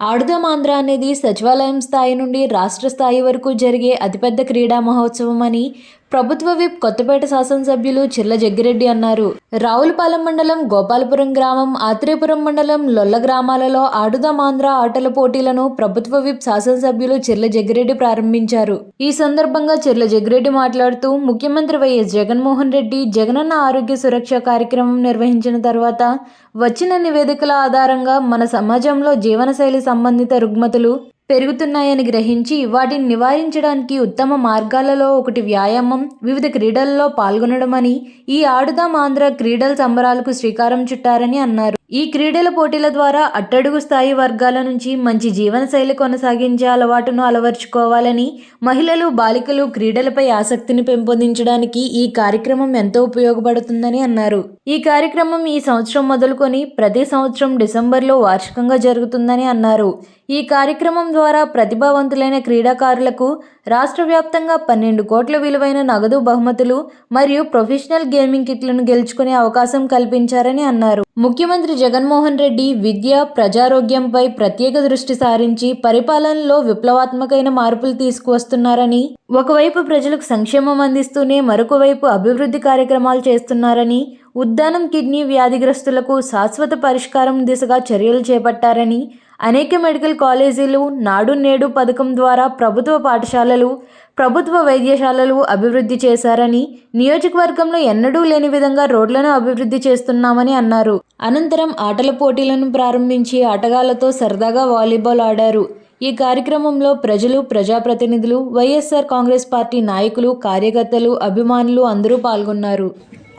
ఆడుదామాంధ్ర అనేది సచివాలయం స్థాయి నుండి రాష్ట్ర స్థాయి వరకు జరిగే అతిపెద్ద క్రీడా మహోత్సవం అని ప్రభుత్వ విప్ కొత్తపేట శాసనసభ్యులు చిర్ల జగ్గిరెడ్డి అన్నారు. రావులపాలెం మండలం గోపాలపురం గ్రామం ఆత్రేయపురం మండలం లొల్ల గ్రామాలలో ఆడుదాం ఆంధ్ర ఆటల పోటీలను ప్రభుత్వ విప్ శాసనసభ్యులు చిర్ల జగ్గిరెడ్డి ప్రారంభించారు. ఈ సందర్భంగా చిర్ల జగ్గిరెడ్డి మాట్లాడుతూ ముఖ్యమంత్రి వైఎస్ జగన్మోహన్ రెడ్డి జగనన్న ఆరోగ్య సురక్ష కార్యక్రమం నిర్వహించిన తర్వాత వచ్చిన నివేదికల ఆధారంగా మన సమాజంలో జీవనశైలి సంబంధిత రుగ్మతులు పెరుగుతున్నాయని గ్రహించి వాటిని నివారించడానికి ఉత్తమ మార్గాలలో ఒకటి వ్యాయామం వివిధ క్రీడలలో పాల్గొనడమని ఈ ఆడుదాం ఆంధ్ర క్రీడల సంబరాలకు శ్రీకారం చుట్టారని అన్నారు. ఈ క్రీడల పోటీల ద్వారా అట్టడుగు స్థాయి వర్గాల నుంచి మంచి జీవనశైలి కొనసాగించే అలవాటును అలవర్చుకోవాలని మహిళలు బాలికలు క్రీడలపై ఆసక్తిని పెంపొందించడానికి ఈ కార్యక్రమం ఎంతో ఉపయోగపడుతుందని అన్నారు. ఈ కార్యక్రమం ఈ సంవత్సరం మొదలుకొని ప్రతి సంవత్సరం డిసెంబర్లో వార్షికంగా జరుగుతుందని అన్నారు. ఈ కార్యక్రమం ద్వారా ప్రతిభావంతులైన క్రీడాకారులకు రాష్ట్ర వ్యాప్తంగా పన్నెండు కోట్ల విలువైన నగదు బహుమతులు మరియు ప్రొఫెషనల్ గేమింగ్ కిట్లను గెలుచుకునే అవకాశం కల్పించారని అన్నారు. ముఖ్యమంత్రి జగన్మోహన్ రెడ్డి విద్య ప్రజారోగ్యంపై ప్రత్యేక దృష్టి సారించి పరిపాలనలో విప్లవాత్మకమైన మార్పులు తీసుకువస్తున్నారని ఒకవైపు ప్రజలకు సంక్షేమం అందిస్తూనే మరొక వైపు అభివృద్ధి కార్యక్రమాలు చేస్తున్నారని ఉద్దానం కిడ్నీ వ్యాధిగ్రస్తులకు శాశ్వత పరిష్కారం దిశగా చర్యలు చేపట్టారని అనేక మెడికల్ కాలేజీలు నాడు నేడు పథకం ద్వారా ప్రభుత్వ పాఠశాలలు ప్రభుత్వ వైద్యశాలలు అభివృద్ధి చేశారని నియోజకవర్గంలో ఎన్నడూ లేని విధంగా రోడ్లను అభివృద్ధి చేస్తున్నామని అన్నారు. అనంతరం ఆటల పోటీలను ప్రారంభించి ఆటగాళ్ళతో సరదాగా వాలీబాల్ ఆడారు. ఈ కార్యక్రమంలో ప్రజలు ప్రజాప్రతినిధులు వైఎస్ఆర్ కాంగ్రెస్ పార్టీ నాయకులు కార్యకర్తలు అభిమానులు అందరూ పాల్గొన్నారు.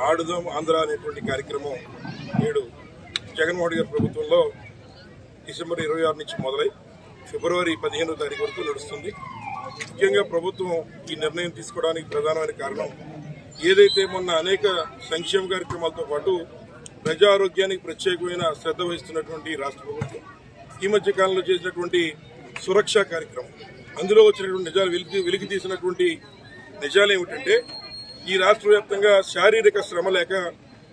ఆడుదాం ఆంధ్ర అనేటువంటి కార్యక్రమం నేడు జగన్మోహన్ గారి ప్రభుత్వంలో డిసెంబర్ ఇరవై ఆరు నుంచి మొదలై ఫిబ్రవరి పదిహేనో తారీఖు వరకు నడుస్తుంది. ముఖ్యంగా ప్రభుత్వం ఈ నిర్ణయం తీసుకోవడానికి ప్రధానమైన కారణం ఏదైతే మొన్న అనేక సంక్షేమ కార్యక్రమాలతో పాటు ప్రజా ఆరోగ్యానికి ప్రత్యేకమైన శ్రద్ధ వహిస్తున్నటువంటి రాష్ట్ర ప్రభుత్వం ఈ మధ్య కాలంలో చేసినటువంటి సురక్ష కార్యక్రమం అందులో వచ్చినటువంటి నిజాలు వెలికి వెలికి తీసినటువంటి నిజాలు ఏమిటంటే ఈ రాష్ట్ర వ్యాప్తంగా శారీరక శ్రమ లేక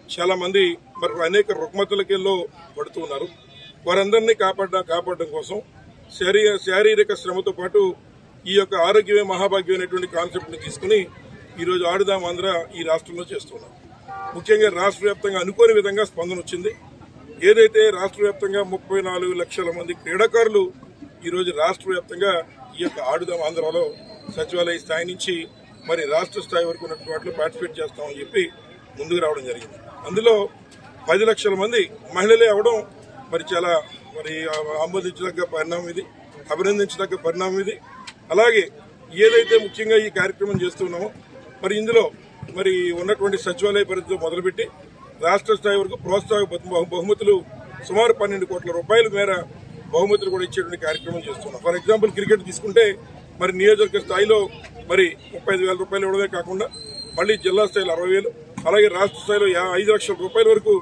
చాలామంది మరి అనేక రుగ్మతలకెల్లో పడుతూ ఉన్నారు. వారందరినీ కాపాడ కాపాడడం కోసం శారీ శారీరక శ్రమతో పాటు ఈ యొక్క ఆరోగ్యమే మహాభాగ్యం అనేటువంటి కాన్సెప్ట్ని తీసుకుని ఈరోజు ఆడుదాం ఆంధ్ర ఈ రాష్ట్రంలో చేస్తున్నాం. ముఖ్యంగా రాష్ట్ర వ్యాప్తంగా అనుకోని విధంగా స్పందన వచ్చింది. ఏదైతే రాష్ట్ర వ్యాప్తంగా ముప్పై నాలుగు లక్షల మంది క్రీడాకారులు ఈరోజు రాష్ట్ర వ్యాప్తంగా ఈ యొక్క ఆడుదాం ఆంధ్రలో సచివాలయ స్థాయి నుంచి మరి రాష్ట్ర స్థాయి వరకు ఉన్నటువంటి వాటిలో పార్టిసిపేట్ చేస్తామని చెప్పి ముందుకు రావడం జరిగింది. అందులో పది లక్షల మంది మహిళలే అవడం మరి చాలా మరి ఆమోదించదగ్గ పరిణామం ఇది అభినందించదగ్గ పరిణామం ఇది. అలాగే ఏదైతే ముఖ్యంగా ఈ కార్యక్రమం చేస్తున్నామో మరి ఇందులో మరి ఉన్నటువంటి సచివాలయ పరిధితో మొదలుపెట్టి రాష్ట్ర స్థాయి వరకు ప్రోత్సాహ బహు- బహుమతులు సుమారు పన్నెండు కోట్ల రూపాయల మేర బహుమతులు కూడా ఇచ్చేటువంటి కార్యక్రమం చేస్తున్నాం ఫర్ ఎగ్జాంపుల్ క్రికెట్ తీసుకుంటే మరి నియోజకవర్గ స్థాయిలో మరి ముప్పై ఐదు వేల రూపాయలు ఇవ్వడమే కాకుండా మళ్ళీ జిల్లా స్థాయిలో అరవై వేలు అలాగే రాష్ట్ర స్థాయిలో యా- ఐదు లక్షల రూపాయల వరకు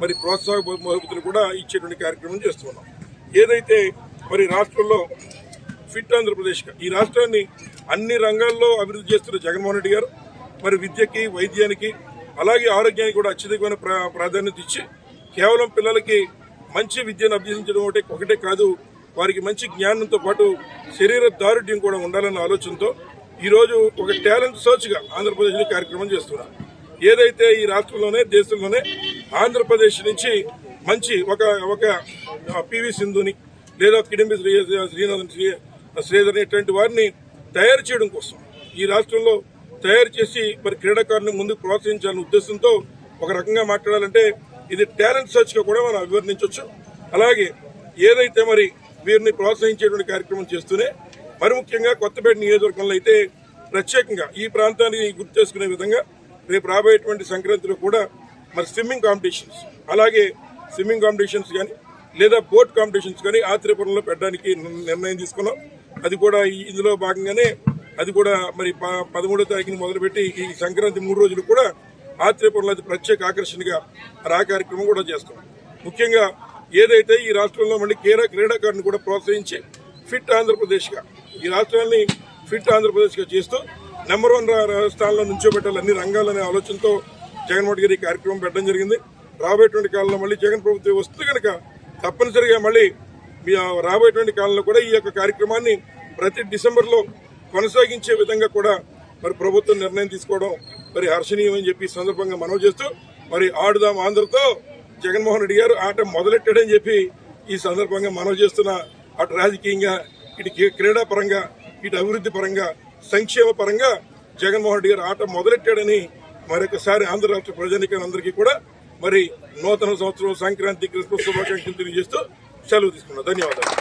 మరి ప్రోత్సాహ బహుమతులు కూడా ఇచ్చేటువంటి కార్యక్రమం చేస్తున్నాం ఏదైతే మరి రాష్ట్రంలో ఫిట్ ఆంధ్రప్రదేశ్ ఈ రాష్ట్రాన్ని అన్ని రంగాల్లో అభివృద్ధి చేస్తున్న జగన్మోహన్ రెడ్డి గారు మరి విద్యకి వైద్యానికి అలాగే ఆరోగ్యానికి కూడా అత్యధికమైన ప్రా- ప్రాధాన్యత ఇచ్చి కేవలం పిల్లలకి మంచి విద్యను అభ్యసించడం ఒకటే ఒకటే కాదు వారికి మంచి జ్ఞానంతో పాటు శరీర దారుఢ్యం కూడా ఉండాలన్న ఆలోచనతో ఈరోజు ఒక టాలెంట్ సర్చ్గా ఆంధ్రప్రదేశ్లో కార్యక్రమం చేస్తున్నారు. ఏదైతే ఈ రాష్ట్రంలోనే దేశంలోనే ఆంధ్రప్రదేశ్ నుంచి మంచి ఒక ఒక పివి సింధుని లేదా కిడంబి శ్రీ శ్రీనాథన్ శ్రీ శ్రీధర్ ఇటువంటి వారిని తయారు చేయడం కోసం ఈ రాష్ట్రంలో తయారు చేసి మరి క్రీడాకారుని ముందుకు ప్రోత్సహించాలనే ఉద్దేశంతో ఒక రకంగా మాట్లాడాలంటే ఇది టాలెంట్ సర్చ్గా కూడా మనం అభివర్ణించవచ్చు. అలాగే ఏదైతే మరి వీరిని ప్రోత్సహించేటువంటి కార్యక్రమం చేస్తూనే మరి ముఖ్యంగా కొత్తపేట నియోజకవర్గంలో అయితే ప్రత్యేకంగా ఈ ప్రాంతాన్ని గుర్తు చేసుకునే విధంగా రేపు రాబోయేటువంటి సంక్రాంతిలో కూడా మరి స్విమ్మింగ్ కాంపిటీషన్స్. అలాగే స్విమ్మింగ్ కాంపిటీషన్స్ కానీ లేదా బోట్ కాంపిటీషన్స్ కానీ ఆత్రేయపురంలో పెట్టడానికి నిర్ణయం తీసుకున్నాం. అది కూడా ఈ- ఇందులో భాగంగానే అది కూడా మరి ప- పదమూడో తారీఖుని మొదలుపెట్టి ఈ సంక్రాంతి మూడు రోజులు కూడా ఆత్రేయపురంలో అది ప్రత్యేక ఆకర్షణగా మరి ఆ కార్యక్రమం కూడా చేస్తాం. ముఖ్యంగా ఏదైతే ఈ రాష్ట్రంలో మళ్ళీ క్రీడా క్రీడాకారుని కూడా ప్రోత్సహించి ఫిట్ ఆంధ్రప్రదేశ్గా ఈ రాష్ట్రాన్ని ఫిట్ ఆంధ్రప్రదేశ్గా చేస్తూ నెంబర్ వన్ స్థానంలో నుంచోబెట్టాలి అన్ని రంగాలనే ఆలోచనతో జగన్మోహన్ గారి కార్యక్రమం పెట్టడం జరిగింది. రాబోయేటువంటి కాలంలో మళ్ళీ జగన్ ప్రభుత్వం వస్తే కనుక తప్పనిసరిగా మళ్ళీ మీ రాబోయేటువంటి కాలంలో కూడా ఈ యొక్క కార్యక్రమాన్ని ప్రతి డిసెంబర్లో కొనసాగించే విధంగా కూడా మరి ప్రభుత్వం నిర్ణయం తీసుకోవడం మరి హర్షణీయం అని చెప్పి సందర్భంగా మనవి చేస్తూ మరి ఆడుదాం ఆంధ్రతో జగన్మోహన్ రెడ్డి గారు ఆట మొదలెట్టాడని చెప్పి ఈ సందర్భంగా మనవి చేస్తున్న అటు రాజకీయంగా ఇటు క్రీ- క్రీడా పరంగా ఇటు అభివృద్ధి పరంగా సంక్షేమ పరంగా జగన్మోహన్ రెడ్డి గారు ఆట మొదలెట్టాడని మరొకసారి ఆంధ్ర రాష్ట్ర ప్రజానికాలందరికీ కూడా మరి నూతన సంవత్సరం సంక్రాంతి క్రిస్మస్ శుభాకాంక్షలు తెలియజేస్తూ సెలవు తీసుకున్నా ధన్యవాదాలు.